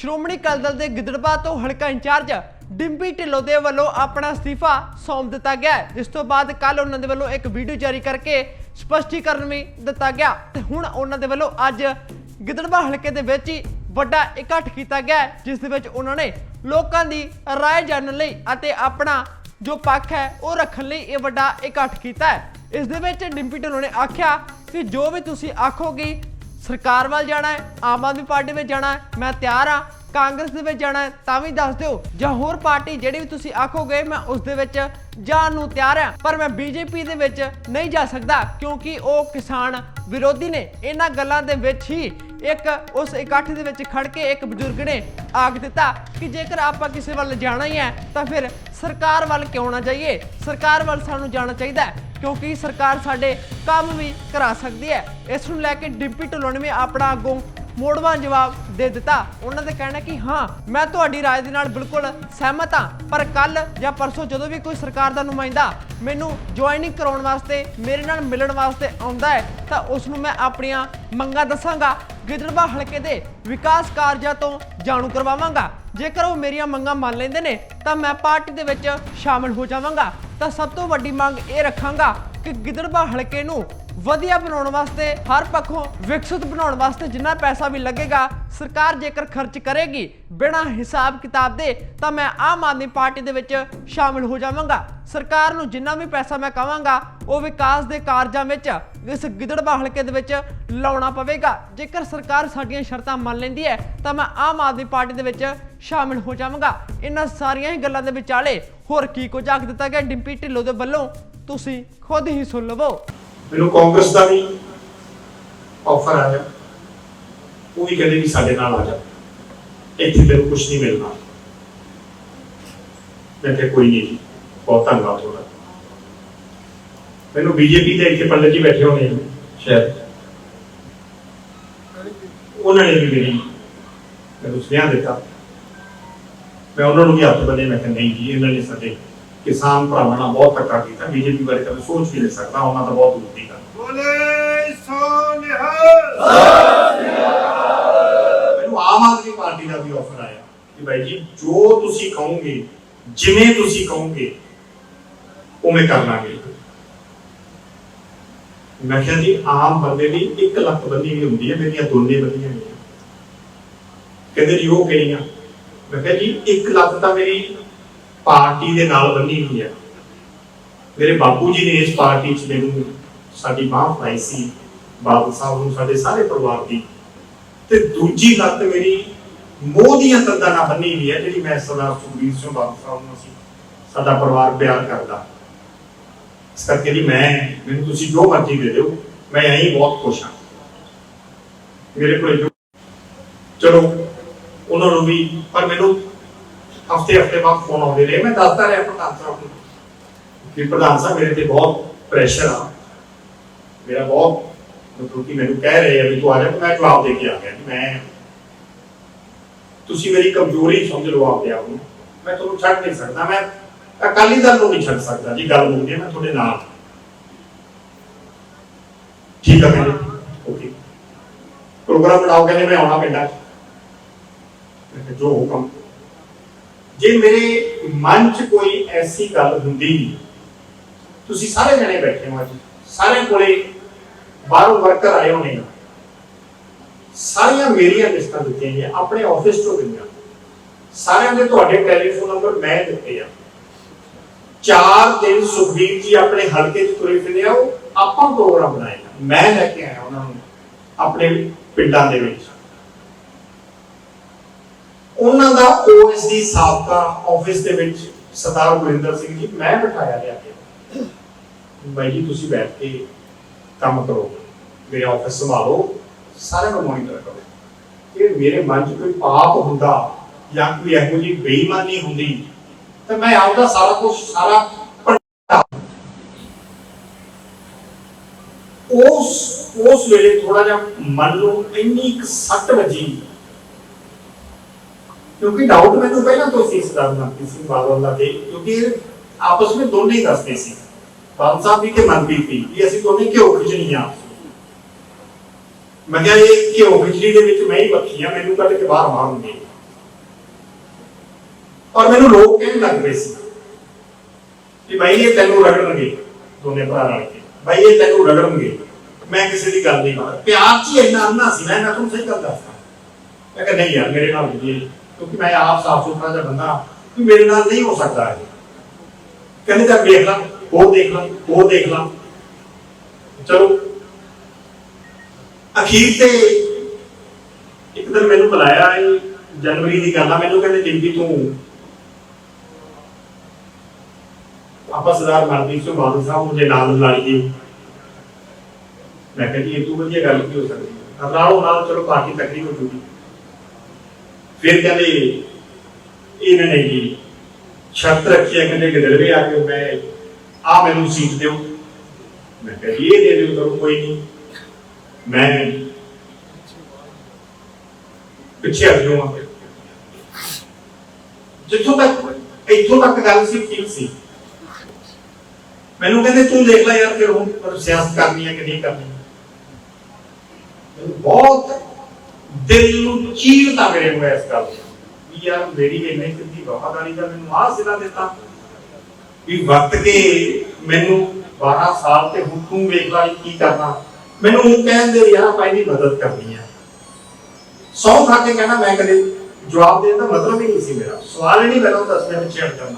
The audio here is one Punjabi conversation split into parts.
ਸ਼੍ਰੋਮਣੀ ਅਕਾਲੀ ਦਲ ਦੇ ਗਿੱਦੜਬਾਹ ਤੋਂ ਹਲਕਾ ਇੰਚਾਰਜ ਡਿੰਪੀ ਢਿੱਲੋਂ ਦੇ ਵੱਲੋਂ ਆਪਣਾ ਅਸਤੀਫਾ ਸੌਂਪ ਦਿੱਤਾ ਗਿਆ ਹੈ, ਜਿਸ ਤੋਂ ਬਾਅਦ ਕੱਲ ਉਹਨਾਂ ਦੇ ਵੱਲੋਂ ਇੱਕ ਵੀਡੀਓ ਜਾਰੀ ਕਰਕੇ ਸਪਸ਼ਟੀਕਰਨ ਵੀ ਦਿੱਤਾ ਗਿਆ ਤੇ ਹੁਣ ਉਹਨਾਂ ਦੇ ਵੱਲੋਂ ਅੱਜ ਗਿੱਦੜਬਾਹ ਹਲਕੇ ਦੇ ਵਿੱਚ ਹੀ ਵੱਡਾ ਇਕੱਠ ਕੀਤਾ ਗਿਆ ਹੈ, ਜਿਸ ਦੇ ਵਿੱਚ ਉਹਨਾਂ ਨੇ ਲੋਕਾਂ ਦੀ رائے ਜਾਣਨ ਲਈ ਅਤੇ ਆਪਣਾ ਜੋ ਪੱਖ ਹੈ ਉਹ ਰੱਖਣ ਲਈ ਇਹ ਵੱਡਾ ਇਕੱਠ ਕੀਤਾ ਹੈ ਇਸ ਦੇ ਵਿੱਚ ਡਿੰਪੀ ਢਿੱਲੋਂ ਨੇ ਆਖਿਆ ਕਿ ਜੋ ਵੀ ਤੁਸੀਂ ਆਖੋਗੇ ਸਰਕਾਰ ਵੱਲ ਜਾਣਾ ਹੈ, ਆਮ ਆਦਮੀ ਪਾਰਟੀ ਵਿੱਚ ਜਾਣਾ ਹੈ, ਮੈਂ ਤਿਆਰ ਹਾਂ, ਕਾਂਗਰਸ ਦੇ ਵਿੱਚ ਜਾਣਾ ਹੈ, ਤਾਂ ਵੀ ਦੱਸ ਦਿਓ। ਜਾਂ ਹੋਰ ਪਾਰਟੀ ਜਿਹੜੀ ਵੀ ਤੁਸੀਂ ਆਖੋਗੇ, ਮੈਂ ਉਸ ਦੇ ਵਿੱਚ ਜਾਣ ਨੂੰ ਤਿਆਰ ਹਾਂ, ਪਰ ਮੈਂ ਬੀਜੇਪੀ ਦੇ ਵਿੱਚ ਨਹੀਂ ਜਾ ਸਕਦਾ, ਕਿਉਂਕਿ ਉਹ ਕਿਸਾਨ ਵਿਰੋਧੀ ਨੇ। ਇਹਨਾਂ ਗੱਲਾਂ ਦੇ ਵਿੱਚ ਹੀ ਇੱਕ ਉਸ ਇਕੱਠ ਦੇ ਵਿੱਚ ਖੜ ਕੇ ਇੱਕ ਬਜ਼ੁਰਗ ਨੇ ਆਖ ਦਿੱਤਾ ਕਿ ਜੇਕਰ ਆਪਾਂ ਕਿਸੇ ਵੱਲ ਜਾਣਾ ਹੀ ਹੈ, ਤਾਂ ਫਿਰ ਸਰਕਾਰ ਵੱਲ ਕਿਉਂ ਨਾ ਜਾਈਏ? ਸਰਕਾਰ ਵੱਲ ਸਾਨੂੰ ਜਾਣਾ ਚਾਹੀਦਾ ਹੈ, ਕਿਉਂਕਿ ਸਰਕਾਰ ਸਾਡੇ ਕੰਮ ਵੀ ਕਰਾ ਸਕਦੀ ਹੈ। ਇਸ ਨੂੰ ਲੈ ਕੇ ਡਿੰਪੀ ਢਿੱਲੋਂ ਨੇ ਵੀ ਆਪਣਾ ਅੱਗੋਂ ਮੋੜਵਾਂ ਜਵਾਬ ਦੇ ਦਿੱਤਾ। ਉਹਨਾਂ ਦਾ ਕਹਿਣਾ ਕਿ ਹਾਂ, ਮੈਂ ਤੁਹਾਡੀ ਰਾਏ ਦੇ ਨਾਲ ਬਿਲਕੁਲ ਸਹਿਮਤ ਹਾਂ, ਪਰ ਕੱਲ ਜਾਂ ਪਰਸੋਂ ਜਦੋਂ ਵੀ ਕੋਈ ਸਰਕਾਰ ਦਾ ਨੁਮਾਇੰਦਾ ਮੈਨੂੰ ਜੁਆਇਨਿੰਗ ਕਰਾਉਣ ਵਾਸਤੇ, ਮੇਰੇ ਨਾਲ ਮਿਲਣ ਵਾਸਤੇ ਆਉਂਦਾ ਹੈ, ਤਾਂ ਉਸ ਨੂੰ ਮੈਂ ਆਪਣੀਆਂ ਮੰਗਾਂ ਦੱਸਾਂਗਾ। ਗਿੱਦੜਬਾਹ ਹਲਕੇ ਦੇ ਵਿਕਾਸ ਕਾਰਜਾਂ ਤੋਂ ਜਾਣੂ ਕਰਵਾਵਾਂਗਾ। ਜੇਕਰ ਉਹ ਮੇਰੀਆਂ ਮੰਗਾਂ ਮੰਨ ਲੈਂਦੇ ਨੇ, ਤਾਂ ਮੈਂ ਪਾਰਟੀ ਦੇ ਵਿੱਚ ਸ਼ਾਮਲ ਹੋ ਜਾਵਾਂਗਾ। ਤਾਂ ਸਭ ਤੋਂ ਵੱਡੀ ਮੰਗ ਇਹ ਰੱਖਾਂਗਾ ਕਿ ਗਿੱਦੜਬਾਹ ਹਲਕੇ ਨੂੰ ਵਧੀਆ ਬਣਾਉਣ ਵਾਸਤੇ, ਹਰ ਪੱਖੋਂ ਵਿਕਸਿਤ ਬਣਾਉਣ ਵਾਸਤੇ ਜਿੰਨਾ ਪੈਸਾ ਵੀ ਲੱਗੇਗਾ, ਸਰਕਾਰ ਜੇਕਰ ਖਰਚ ਕਰੇਗੀ ਬਿਨਾਂ ਹਿਸਾਬ ਕਿਤਾਬ ਦੇ, ਤਾਂ ਮੈਂ ਆਮ ਆਦਮੀ ਪਾਰਟੀ ਦੇ ਵਿੱਚ ਸ਼ਾਮਿਲ ਹੋ ਜਾਵਾਂਗਾ। ਸਰਕਾਰ ਨੂੰ ਜਿੰਨਾ ਵੀ ਪੈਸਾ ਮੈਂ ਕਵਾਂਗਾ ਉਹ ਵਿਕਾਸ ਦੇ ਕਾਰਜਾਂ ਵਿੱਚ ਇਸ ਗਿੱਦੜਬਾਹ ਹਲਕੇ ਦੇ ਵਿੱਚ ਲਾਉਣਾ ਪਵੇਗਾ। ਜੇਕਰ ਸਰਕਾਰ ਸਾਡੀਆਂ ਸ਼ਰਤਾਂ ਮੰਨ ਲੈਂਦੀ ਹੈ, ਤਾਂ ਮੈਂ ਆਮ ਆਦਮੀ ਪਾਰਟੀ ਦੇ ਵਿੱਚ ਸ਼ਾਮਿਲ ਹੋ ਜਾਵਾਂਗਾ। ਇਹਨਾਂ ਸਾਰੀਆਂ ਹੀ ਗੱਲਾਂ ਦੇ ਵਿਚਾਲੇ ਹੋਰ ਕੀ ਕੁਝ ਆਖ ਦਿੱਤਾ ਗਿਆ? ਡਿੰਪੀ ਢਿੱਲੋਂ ਦੇ ਵੱਲੋਂ ਤੁਸੀਂ ਖੁਦ ਹੀ ਸੁਣ ਲਵੋ। ਮੈਨੂੰ ਕਾਂਗਰਸ ਦਾ ਵੀ ਆਫਰ ਆਇਆ ਉਹ ਵੀ ਕਹਿੰਦੇ ਵੀ ਸਾਡੇ ਨਾਲ ਆ ਜਾ। ਇੱਥੇ ਤੈਨੂੰ ਕੁਝ ਨਹੀਂ ਮਿਲਣਾ। ਮੈਂ ਕਿਹਾ ਕੋਈ ਨਹੀਂ ਬਹੁਤ ਧੰਨਵਾਦ ਤੁਹਾਡਾ। ਮੈਨੂੰ ਬੀਜੇਪੀ ਦੇ ਇੱਥੇ ਪੰਡਤ ਜੀ ਬੈਠੇ ਹੋਣੇ ਨੇ ਸ਼ਾਇਦ। ਉਹਨਾਂ ਨੇ ਵੀ ਮੇਰੀ ਮੈਨੂੰ ਸੁਨੇਹਾ ਦਿੱਤਾ। ਮੈਂ ਉਹਨਾਂ ਨੂੰ ਵੀ ਹੱਥ ਬੰਨੇ ਮੈਂ ਕਿਹਾ ਨਹੀਂ ਜੀ ਇਹਨਾਂ ਨੇ ਸਾਡੇ ਕਿਸਾਨ ਭਰਾਵਾਂ ਨਾਲ ਬਹੁਤ ਧੱਕਾ ਕੀਤਾ। ਬੀਜੇਪੀ ਬਾਰੇ ਤਾਂ ਮੈਂ ਸੋਚ ਵੀ ਨਹੀਂ ਸਕਦਾ ਉਹਨਾਂ ਦਾ ਬਹੁਤ ਦੂਰ ਦੀ ਗੱਲ ਬੋਲੇ ਸੋ ਨਿਹਾਲ। ਮੈਨੂੰ ਆਮ ਆਦਮੀ ਪਾਰਟੀ ਦਾ ਵੀ ਆਫਰ ਆਇਆ ਕਿ ਭਾਈ ਜੀ ਜੋ ਤੁਸੀਂ ਕਹੋਗੇ ਜਿਵੇਂ ਤੁਸੀਂ ਕਹੋਗੇ ਉਵੇਂ ਕਰ ਲਾਂਗੇ ਮੈਂ ਕਿਹਾ ਜੀ, ਆਮ ਬੰਦੇ ਦੀ ਇੱਕ ਲੱਖ ਬੰਦੀ ਵੀ ਹੁੰਦੀ ਹੈ, ਮੇਰੀਆਂ ਦੋਨੇ ਬੰਦੀਆਂ ਨੇ। ਕਹਿੰਦੇ ਜੀ, ਉਹ ਕਿਹੜੀਆਂ ਮੈਂ ਕਿਹਾ ਜੀ, ਇੱਕ ਲੱਖ ਤਾਂ ਮੇਰੀ ਪਾਰਟੀ ਦੇ ਨਾਲ ਬੰਨੀ ਹੋਈ ਹੈ। ਮੇਰੇ ਬਾਪੂ ਜੀ ਨੇ ਇਸ ਪਾਰਟੀ 'ਚ ਮੈਨੂੰ ਸਾਡੀ ਬਾਹ ਫੜਾਈ ਸੀ, ਬਾਬੂ ਸਾਹਿਬ ਨੂੰ, ਸਾਡੇ ਸਾਰੇ ਪਰਿਵਾਰ ਦੀ। ਤੇ ਦੂਜੀ ਲੱਤ ਮੇਰੀ ਮੋਹ ਦੀਆਂ ਤੰਦਾਂ ਨਾਲ ਬੰਨੀ ਹੋਈ ਹੈ, ਜਿਹੜੀ ਮੈਂ ਸਰਦਾਰ ਸੁਖਬੀਰ ਸਿੰਘ ਬਾਬੂ ਸਾਹਿਬ ਨੂੰ ਅਸੀਂ, ਸਾਡਾ ਪਰਿਵਾਰ ਪਿਆਰ ਕਰਦਾ। ਇਸ ਕਰਕੇ ਜੀ ਮੈਂ, ਮੈਨੂੰ ਤੁਸੀਂ ਜੋ ਮਰਜ਼ੀ ਦੇ ਦਿਓ, ਮੈਂ ਐਂ ਬਹੁਤ ਖੁਸ਼ ਹਾਂ। ਮੇਰੇ ਕੋਲ ਚਲੋ, ਉਹਨਾਂ ਨੂੰ ਵੀ, ਪਰ ਮੈਨੂੰ ਹਫ਼ਤੇ ਹਫ਼ਤੇ ਬਾਅਦ ਫੋਨ ਆਉਂਦੇ ਰਹੇ ਮੈਂ ਦੱਸਦਾ ਰਿਹਾ ਪ੍ਰਧਾਨ ਸਾਹਿਬ ਨੂੰ ਕਿ ਪ੍ਰਧਾਨ ਸਾਹਿਬ ਮੇਰੇ ਤੇ ਬਹੁਤ ਪ੍ਰੈਸ਼ਰ ਆ। ਮੇਰਾ ਬਹੁਤ ਮਤਲਬ ਕਿ ਮੈਨੂੰ ਕਹਿ ਰਹੇ ਆ ਵੀ ਤੂੰ ਆ ਜਾ, ਮੈਂ ਜਵਾਬ ਦੇ ਕੇ ਆ ਗਿਆ ਮੈਂ ਤੁਸੀਂ ਮੇਰੀ ਕਮਜ਼ੋਰੀ ਸਮਝ ਲਓ ਆਪਦੇ ਆਪ ਨੂੰ। ਮੈਂ ਤੁਹਾਨੂੰ ਛੱਡ ਨਹੀਂ ਸਕਦਾ। ਮੈਂ ਅਕਾਲੀ ਦਲ ਨੂੰ ਨਹੀਂ ਛੱਡ ਸਕਦਾ ਜੀ, ਗੱਲ ਮੁੱਕ ਗਈ ਮੈਂ ਤੁਹਾਡੇ ਨਾਲ ਠੀਕ ਹੈ ਮੇਰੇ ਓਕੇ। ਪ੍ਰੋਗਰਾਮ ਬਣਾਓ, ਕਹਿੰਦੇ ਮੈਂ ਆਉਣਾ ਪਿੰਡਾਂ ਜੋ ਹੁਕਮ ਜੇ ਮੇਰੇ ਮਨ 'ਚ ਕੋਈ ਐਸੀ ਗੱਲ ਹੁੰਦੀ ਤੁਸੀਂ ਸਾਰੇ ਜਣੇ ਬੈਠੇ ਹੋ ਅੱਜ। ਸਾਰੇ ਕੋਲੇ ਬਾਹਰੋਂ ਵਰਕਰ ਆਏ ਹੋਣੇ ਆ। ਸਾਰੀਆਂ ਮੇਰੀਆਂ ਲਿਸਟਾਂ ਦਿੱਤੀਆਂ ਗਈਆਂ, ਆਪਣੇ ਆਫਿਸ ਤੋਂ ਗਈਆਂ ਸਾਰਿਆਂ ਦੇ ਤੁਹਾਡੇ ਟੈਲੀਫੋਨ ਨੰਬਰ ਮੈਂ ਦਿੱਤੇ ਆ। ਚਾਰ ਦਿਨ ਸੁਖਬੀਰ ਜੀ ਆਪਣੇ ਹਲਕੇ 'ਚ ਤੁਰੇ ਫਿਰਦੇ ਆ, ਉਹ ਆਪਾਂ ਪ੍ਰੋਗਰਾਮ ਬਣਾਏਗਾ ਮੈਂ ਲੈ ਕੇ ਆਇਆ ਉਹਨਾਂ ਨੂੰ ਆਪਣੇ ਪਿੰਡਾਂ ਦੇ ਵਿੱਚ। ਉਹਨਾਂ ਦਾ ਓਐਸਡੀ ਸਾਬਕਾ ਆਫਿਸ ਦੇ ਵਿੱਚ ਸਰਦਾਰ ਗੁਰਿੰਦਰ ਸਿੰਘ ਜੀ, ਮੈਂ ਬਿਠਾਇਆ ਲਿਆ ਕੇ। ਬਾਈ ਜੀ, ਤੁਸੀਂ ਬੈਠ ਕੇ ਕੰਮ ਕਰੋ, ਮੇਰੇ ਆਫਿਸ ਸੰਭਾਲੋ, ਸਾਰਿਆਂ ਨੂੰ ਮੋਨੀਟਰ ਕਰੋ। ਕਿ ਮੇਰੇ ਮਨ 'ਚ ਕੋਈ ਪਾਪ ਹੁੰਦਾ ਜਾਂ ਕੋਈ ਇਹੋ ਜਿਹੀ ਬੇਈਮਾਨੀ ਹੁੰਦੀ ਤਾਂ ਮੈਂ ਆਪਦਾ ਸਾਰਾ ਕੁਝ ਸਾਰਾ ਉਸ ਉਸ ਵੇਲੇ ਥੋੜਾ ਜਿਹਾ ਮਨ ਨੂੰ ਇੰਨੀ ਕੁ ਸੱਟ ਵੱਜੀ। ਕਿਉਂਕਿ ਡਾਊਟ ਮੈਨੂੰ ਪਹਿਲਾਂ ਤੋਂ ਸੀ ਇਸ ਗੱਲ ਦਾ ਕਿਸੇ ਬਾਦਲ ਦਾ ਤੇ, ਕਿਉਂਕਿ ਆਪਸ ਵਿੱਚ ਦੋਨੇ ਹੀ ਦੱਸਦੇ ਸੀ। ਬਾਦਲ ਸਾਹਿਬ ਵੀ ਤੇ ਮਨਪ੍ਰੀਤ ਵੀ ਵੀ ਅਸੀਂ ਦੋਨੇ ਘਿਓ ਖਿਚਣੀ ਆ। ਮੈਂ ਕਿਹਾ, ਇਹ ਘਿਓ ਖਿਚੜੀ ਦੇ ਵਿੱਚ ਮੈਂ ਹੀ ਬੱਖੀ ਆ, ਮੈਨੂੰ ਕੱਢ ਕੇ ਬਾਹਰ ਮਾਰਨਗੇ। ਔਰ ਮੈਨੂੰ ਲੋਕ ਕਹਿਣ ਲੱਗ ਪਏ ਸੀ। ਕਿ ਭਾਈ ਇਹ ਤੈਨੂੰ ਰਗੜਨਗੇ ਦੋਨੇ ਭਰਾ ਰਲ ਕੇ। ਭਾਈ ਇਹ ਤੈਨੂੰ ਰਗੜਨਗੇ। ਮੈਂ ਕਿਸੇ ਦੀ ਗੱਲ ਨਹੀਂ ਕਰਦਾ ਪਿਆਰ 'ਚ ਇੰਨਾ ਅੰਨਾ ਸੀ, ਮੈਂ ਤੁਹਾਨੂੰ ਸਹੀ ਗੱਲ ਦੱਸਦਾ। ਮੈਂ ਕਿਹਾ, ਨਹੀਂ ਯਾਰ, ਮੇਰੇ ਨਾਲ ਨਹੀਂ ਕਿਉਂਕਿ ਮੈਂ ਆਪ ਸਾਫ਼ ਸੁਥਰਾ ਜਿਹਾ ਬੰਦਾ ਕਿ ਮੇਰੇ ਨਾਲ ਨਹੀਂ ਹੋ ਸਕਦਾ ਇਹ। ਕਹਿੰਦੇ ਤਾਂ ਦੇਖ ਲਾ, ਉਹ ਦੇਖ ਲਾ, ਉਹ ਦੇਖ ਲਾ। ਚਲੋ। ਅਖੀਰ ਤੇ ਇੱਕ ਦਿਨ ਮੈਨੂੰ ਬੁਲਾਇਆ ਜਨਵਰੀ ਦੀ ਗੱਲ ਆ। ਮੈਨੂੰ ਕਹਿੰਦੇ, ਜਿੰਦੀ ਤੂੰ ਆਪਾਂ ਸਰਦਾਰ ਮਨਦੀਪ ਸਿੰਘ ਬਾਦਲ ਸਾਹਿਬ ਨੂੰ ਨਾਲ ਲਾ ਲਈਏ ਮੈਂ ਕਿਹਾ ਜੀ, ਇਹ ਤੋਂ ਵਧੀਆ ਗੱਲ ਕੀ ਹੋ ਸਕਦੀ ਹੈ? ਨਾਲੋਂ ਨਾਲ ਚਲੋ ਪਾਰਟੀ ਤਕੜੀ ਹੋ ਜੂਗੀ। ਫਿਰ ਕਹਿੰਦੇ, ਇਹਨਾਂ ਨੇ ਜੀ ਸ਼ਰਤ ਰੱਖੀ ਕਹਿੰਦੇ ਗਿੱਦੜਵੇ ਆ ਕੇ ਮੈਂ ਆ ਮੈਨੂੰ ਸੀਟ ਦਿਓ। ਮੈਂ ਕਿਹਾ ਜੀ, ਇਹ ਦੇ ਦਿਓ, ਕਰੋ, ਕੋਈ ਨਹੀਂ। ਮੈਂ ਪਿੱਛੇ ਹਟ ਜਾਵਾਂ ਜਿੱਥੋਂ ਤੱਕ ਇੱਥੋਂ ਤੱਕ ਗੱਲ ਸੀ ਠੀਕ ਸੀ। ਮੈਨੂੰ ਕਹਿੰਦੇ ਤੂੰ ਦੇਖ ਲੈ ਯਾਰ ਫਿਰ ਹੁਣ ਪਰ ਸਿਆਸਤ ਕਰਨੀ ਹੈ ਕਿ ਨਹੀਂ ਕਰਨੀ। ਮੈਨੂੰ ਬਹੁਤ ਦਿਲ ਨੂੰ ਚੀਰਤਾ ਮੇਰੇ ਨੂੰ ਇਸ ਗੱਲ ਵੀ ਯਾਰ ਮੇਰੀ ਇੰਨੀ ਕਿੰਨੀ ਵਫਾਦਾਰੀ ਦਾ ਮੈਨੂੰ ਆਹ ਸਿਲਾ ਦਿੱਤਾ। ਵੀ ਵਕਤ ਕੇ ਮੈਨੂੰ 12 ਸਾਲ ਤੇ ਹੁਣ ਤੂੰ ਵੇਖ ਲੈ ਕੀ ਕਰਨਾ। ਮੈਨੂੰ ਉਹ ਕਹਿੰਦੇ ਯਾਰ ਭਾਈ ਇਹਦੀ ਮਦਦ ਕਰਨੀ ਹੈ। ਸੌ ਖਾ ਕੇ ਕਹਿਣਾ ਮੈਂ ਕਦੇ ਜਵਾਬ ਦੇਣ ਦਾ ਮਤਲਬ ਹੀ ਨਹੀਂ ਸੀ ਮੇਰਾ। ਸਵਾਲ ਹੀ ਨਹੀਂ ਮੇਰਾ ਦੱਸ ਮੈਂ ਪਿੱਛੇ ਕਰਨਾ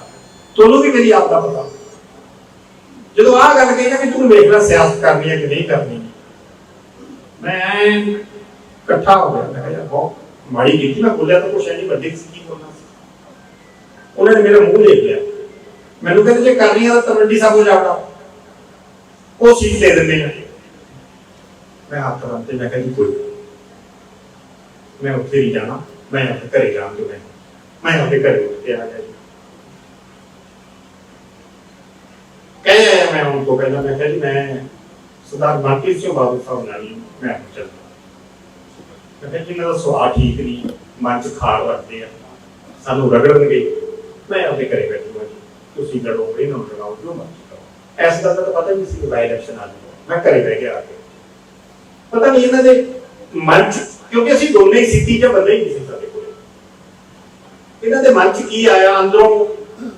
ਤੁਹਾਨੂੰ ਵੀ ਮੇਰੀ ਆਪ ਦਾ ਪਤਾ। ਜਦੋਂ ਆਹ ਗੱਲ ਕਹੀ ਨਾ ਕਿ ਤੂੰ ਵੇਖ ਲੈ ਸਿਆਸਤ ਕਰਨੀ ਹੈ ਕਿ ਨਹੀਂ ਕਰਨੀ। ਮੈਂ ਐਨ ਇਕੱਠਾ ਹੋ ਗਿਆ, ਮੈਂ ਕਿਹਾ ਯਾਰ ਬਹੁਤ ਮਾੜੀ ਕੀਤੀ, ਮੈਂ ਬੋਲਿਆ ਤਾਂ ਕੁਛ ਨਹੀਂ, ਵੱਡੇ ਸੀ ਕੀ ਬੋਲਣਾ ਸੀ। ਉਹਨਾਂ ਨੇ ਮੇਰਾ ਮੂੰਹ ਦੇਖ ਲਿਆ। ਮੈਨੂੰ ਕਹਿੰਦੇ ਜੇ ਕਰਨੀ ਆ ਤਾਂ ਤਵੱਡੀ ਸਾਹਿਬ ਹੋ ਜਾਵੜਾ ਉਹ ਸੀਟ ਦੇ ਦਿੰਦੇ ਨੇ ਮੈਂ ਹੱਥ ਬੰਨ੍ਹਤੇ ਮੈਂ ਕਹਿੰਦੀ ਕੋਈ ਨੀ। ਮੈਂ ਉੱਥੇ ਹੀ ਜਾਣਾ, ਮੈਂ ਆਪਣੇ ਘਰੇ ਜਾਣ ਤੋਂ ਮੈਂ ਮੈਂ ਆਪਣੇ ਘਰੇ ਉੱਠ ਕੇ ਆ ਗਿਆ ਜੀ ਕਹੇ ਆਇਆ ਮੈਂ ਉਹਨਾਂ ਤੋਂ ਪਹਿਲਾਂ ਮੈਂ ਕਿਹਾ ਜੀ ਮੈਂ ਸਰਦਾਰ ਮਨਪ੍ਰੀਤ ਸਿੰਘ ਬਾਬੂ ਸਾਹਿਬ ਨਾਲ ਮੈਂ ਚੱਲਦਾ। ਮੈਂ ਕਿਹਾ ਜੀ ਇਹਨਾਂ ਦਾ ਠੀਕ ਨਹੀਂ, ਮਨ ਚ ਖਾਰ ਰੱਖਦੇ ਆ, ਸਾਨੂੰ ਰਗੜਨਗੇ, ਮੈਂ ਆਪਣੇ ਘਰੇ ਬੈਠੂਗਾ ਜੀ। ਤੁਸੀਂ ਲੜੋ ਇਹਨਾਂ ਲੜਾਓ, ਜੋ ਮਰਜ਼ੀ ਕਰੋ। ਐਸ ਦਾ ਤਾਂ ਪਤਾ ਨਹੀਂ ਸੀ ਕਿ ਬਾਈ ਇਲੈਕਸ਼ਨ ਆ ਜਾਊਗਾ। ਮੈਂ ਘਰੇ ਬਹਿ ਗਿਆ ਆ ਕੇ। ਪਤਾ ਨਹੀਂ ਇਹਨਾਂ ਦੇ ਮਨ ਚ, ਕਿਉਂਕਿ ਅਸੀਂ ਦੋਨੇ ਹੀ ਸਿੱਧੀ ਜਾਂ ਬੰਦੇ ਹੀ ਨਹੀਂ ਸੀ ਸਾਡੇ ਕੋਲ। ਇਹਨਾਂ ਦੇ ਮਨ ਚ ਕੀ ਆਇਆ? ਅੰਦਰੋਂ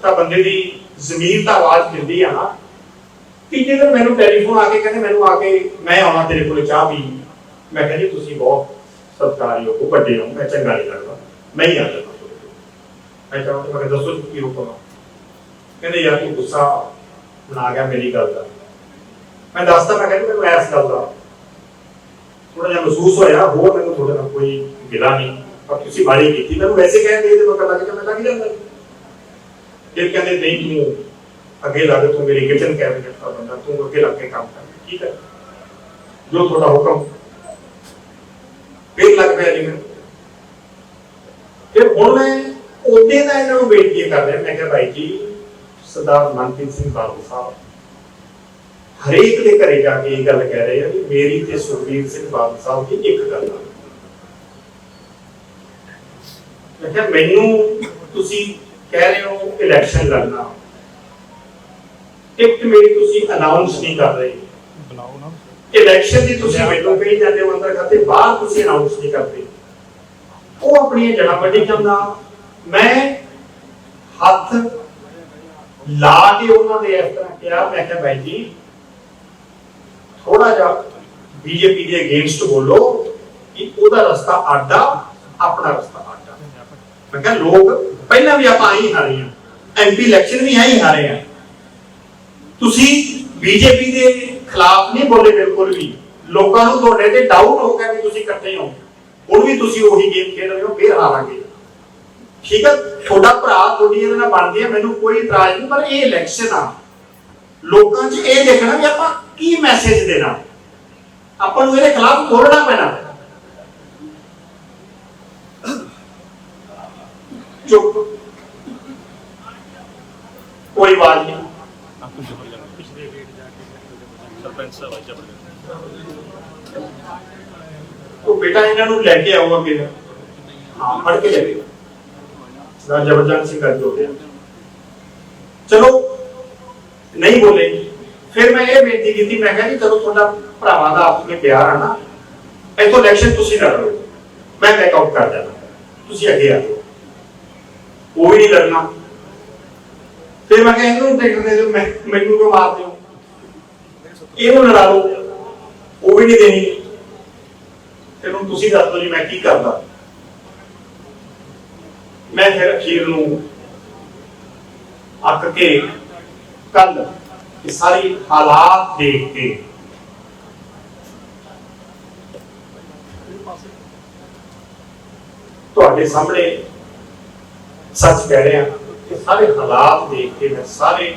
ਤਾਂ ਬੰਦੇ ਦੀ ਜ਼ਮੀਰ ਤਾਂ ਆਵਾਜ਼ ਦਿੰਦੀ ਆ ਨਾ। ਤੀਜੇ ਦਿਨ ਮੈਨੂੰ ਟੈਲੀਫੋਨ ਆ ਕੇ ਕਹਿੰਦੇ ਮੈਨੂੰ ਆ ਕੇ ਮੈਂ ਆਉਣਾ ਤੇਰੇ ਕੋਲ ਚਾਹ ਪੀ ਮੈਂ ਕਿਹਾ ਜੀ ਤੁਸੀਂ ਬਹੁਤ ਸਤਿਕਾਰਯੋਗ ਹੋ ਵੱਡੇ ਹੋ ਮੈਂ ਚੰਗਾ ਨਹੀਂ ਲੱਗਦਾ। ਮੈਂ ਹੀ ਆ ਜਾਣਾ ਮੈਂ ਕਿਹਾ ਮੈਂ ਕਿਹਾ, ਦੱਸੋ ਕੀ ਹੁਕਮ ਆ? ਕਹਿੰਦੇ ਯਾਰ ਤੂੰ ਗੁੱਸਾ ਬਣਾ ਗਿਆ ਮੇਰੀ ਗੱਲ ਦਾ। ਮੈਂ ਦੱਸਦਾ ਮੈਂ ਕਹਿੰਦਾ ਮੈਨੂੰ ਐਸ ਗੱਲ ਦਾ ਥੋੜਾ ਜਿਹਾ ਮਹਿਸੂਸ ਹੋਇਆ ਹੋਰ ਮੈਨੂੰ ਤੁਹਾਡੇ ਨਾਲ ਕੋਈ ਗਿਲਾ ਨਹੀਂ। ਪਰ ਤੁਸੀਂ ਬਾਰੀ ਕੀਤੀ ਮੈਨੂੰ ਵੈਸੇ ਕਹਿੰਦੇ ਇਹਦੇ ਮੱਕਾ ਲੱਗ ਗਿਆ ਲੱਗ ਜਾਂਦਾ। ਫਿਰ ਕਹਿੰਦੇ ਨਹੀਂ ਤੂੰ ਅੱਗੇ ਲੱਗ ਤੂੰ ਮੇਰੀ ਕਿਚਨ ਕੈਬਨਿਟ ਦਾ ਬੰਦਾ, ਤੂੰ ਅੱਗੇ ਲੱਗ ਕੇ ਕੰਮ ਕਰ, ਠੀਕ ਹੈ? ਜੋ ਤੁਹਾਡਾ ਹੁਕਮ। ਫਿਰ ਲੱਗ ਪਿਆ ਜੀ ਮੈਂ ਫਿਰ ਹੁਣ ਮੈਂ ਉਹਦੇ ਦਾ ਇਹਨਾਂ ਨੂੰ ਬੇਨਤੀ ਕਰ ਰਿਹਾ, ਮੈਂ ਕਿਹਾ ਭਾਈ ਜੀ, ਸਰਦਾਰ ਮਨਪ੍ਰੀਤ ਸਿੰਘ ਬਾਬੂ ਸਾਹਿਬ, ਹਰੇਕ ਦੇ ਘਰੇ ਜਾ ਕੇ ਇਹ ਗੱਲ ਕਹਿ ਰਹੇ ਆ ਕਿ ਮੇਰੀ ਤੇ ਸੁਖਬੀਰ ਸਿੰਘ ਬਾਦਲ ਸਾਹਿਬ ਦੀ ਇੱਕ ਗੱਲ ਆ। ਮੈਂ ਕਿਹਾ ਮੈਨੂੰ ਤੁਸੀਂ ਕਹਿ ਰਹੇ ਹੋ ਇਲੈਕਸ਼ਨ ਲੜਨਾ। ਇੱਕ ਮੇਰੀ ਤੁਸੀਂ ਅਨਾਉਂਸ ਨਹੀਂ ਕਰ ਰਹੇ। ਇਲੈਕਸ਼ਨ ਦੀ ਤੁਸੀਂ ਮੈਨੂੰ ਕਹੀ ਜਾਂਦੇ ਹੋ ਅੰਦਰ ਖਾਤੇ ਬਾਹਰ ਤੁਸੀਂ ਅਨਾਉਂਸ ਨਹੀਂ ਕਰਦੇ। ਉਹ ਆਪਣੀਆਂ ਜੜਾਂ ਵੱਢੀ ਜਾਂਦਾ। ਮੈਂ ਹੱਥ ਲਾ ਕੇ ਉਹਨਾਂ ਦੇ ਇਸ ਤਰ੍ਹਾਂ ਕਿਹਾ। ਮੈਂ ਕਿਹਾ ਭਾਈ ਜੀ ਥੋੜਾ ਜਿਹਾ ਬੀਜੇਪੀ ਦੇ ਅਗੇਂਸਟ ਬੋਲੋ ਕਿ ਉਹਦਾ ਰਸਤਾ ਆਡਾ ਆਪਣਾ ਰਸਤਾ ਆਡਾ। ਮੈਂ ਕਿਹਾ ਲੋਕ ਪਹਿਲਾਂ ਵੀ ਆਪਾਂ ਆਈ ਹਾਰੇ ਆ ਐਮਪੀ ਇਲੈਕਸ਼ਨ ਵੀ ਆਈ ਹਾਰੇ ਆ ਤੁਸੀਂ ਬੀਜੇਪੀ ਦੇ ਖਿਲਾਫ ਨਹੀਂ ਬੋਲੇ ਬਿਲਕੁਲ ਵੀ। ਲੋਕਾਂ ਨੂੰ ਤੁਹਾਡੇ ਤੇ ਡਾਊਟ ਹੋ ਗਿਆ ਕਿ ਤੁਸੀਂ ਇਕੱਠੇ ਹੋ। ਹੁਣ ਵੀ ਤੁਸੀਂ ਉਹੀ ਗੇਮ ਖੇਡ ਰਹੇ ਹੋ, ਫੇਰ ਹਾਰਾਂਗੇ ਠੀਕ ਹੈ, ਤੁਹਾਡਾ ਭਰਾ, ਤੁਹਾਡੀ ਇਹਦੇ ਨਾਲ ਬਣਦੀ ਹੈ, ਮੈਨੂੰ ਕੋਈ ਇਤਰਾਜ਼ ਨਹੀਂ, ਪਰ ਇਹ ਇਲੈਕਸ਼ਨ ਆ। ਲੋਕਾਂ 'ਚ ਇਹ ਦੇਖਣਾ ਵੀ ਆਪਾਂ ਕੀ ਮੈਸੇਜ ਦੇਣਾ। ਆਪਾਂ ਨੂੰ ਇਹਦੇ ਖਿਲਾਫ ਬੋਲਣਾ ਪੈਣਾ। ਚੁੱਪ। ਕੋਈ ਆਵਾਜ਼ ਨਹੀਂ। ਸਰਪੰਚ ਸਾਹਿਬ ਆ ਜਬਰਦਸਤ ਉਹ ਬੇਟਾ ਇਹਨਾਂ ਨੂੰ ਲੈ ਕੇ ਆਓ ਅੱਗੇ। ਹਾਂ, ਫੜ ਕੇ ਲੈ ਕੇ ਨਾ ਜ਼ਬਰਦਸਤੀ ਕਰ ਦੋ ਚਲੋ, ਨਹੀਂ ਬੋਲੇ। ਫਿਰ ਮੈਂ ਇਹ ਬੇਨਤੀ ਕੀਤੀ, ਮੈਂ ਕਿਹਾ ਜੀ, ਚਲੋ ਤੁਹਾਡਾ ਭਰਾਵਾਂ ਦਾ ਆਪਸ ਵਿੱਚ ਪਿਆਰ ਆ ਨਾ। ਇੱਥੋਂ ਇਲੈਕਸ਼ਨ ਤੁਸੀਂ ਲੜ ਲਓ। ਮੈਂ ਬੈਕ ਆਊਟ ਕਰ ਜਾਣਾ ਤੁਸੀਂ ਅੱਗੇ ਆ ਜਾਓ। ਉਹ ਵੀ ਨਹੀਂ ਲੜਨਾ। ਫਿਰ ਮੈਂ ਕਿਹਾ ਇਹਨੂੰ ਟਿਕਟ ਦੇ ਦਿਓ, ਮੈਂ ਮੈਨੂੰ ਕਿਉਂ ਮਾਰ ਦਿਓ। ਇਹਨੂੰ ਲੜਾ ਲਓ। ਉਹ ਵੀ ਨਹੀਂ ਦੇਣੀ। ਫਿਰ ਤੁਸੀਂ ਦੱਸ ਦਿਓ ਜੀ ਮੈਂ ਕੀ ਕਰਦਾ। ਮੈਂ ਫਿਰ ਅਖੀਰ ਨੂੰ ਅੱਕ ਕੇ ਕੱਲ ਇਹ ਸਾਰੀ ਹਾਲਾਤ ਦੇਖ ਕੇ ਤੁਹਾਡੇ ਸਾਹਮਣੇ ਸੱਚ ਕਹਿ ਰਿਹਾ। ਕਿ ਸਾਰੇ ਹਾਲਾਤ ਦੇਖ ਕੇ ਮੈਂ ਸਾਰੇ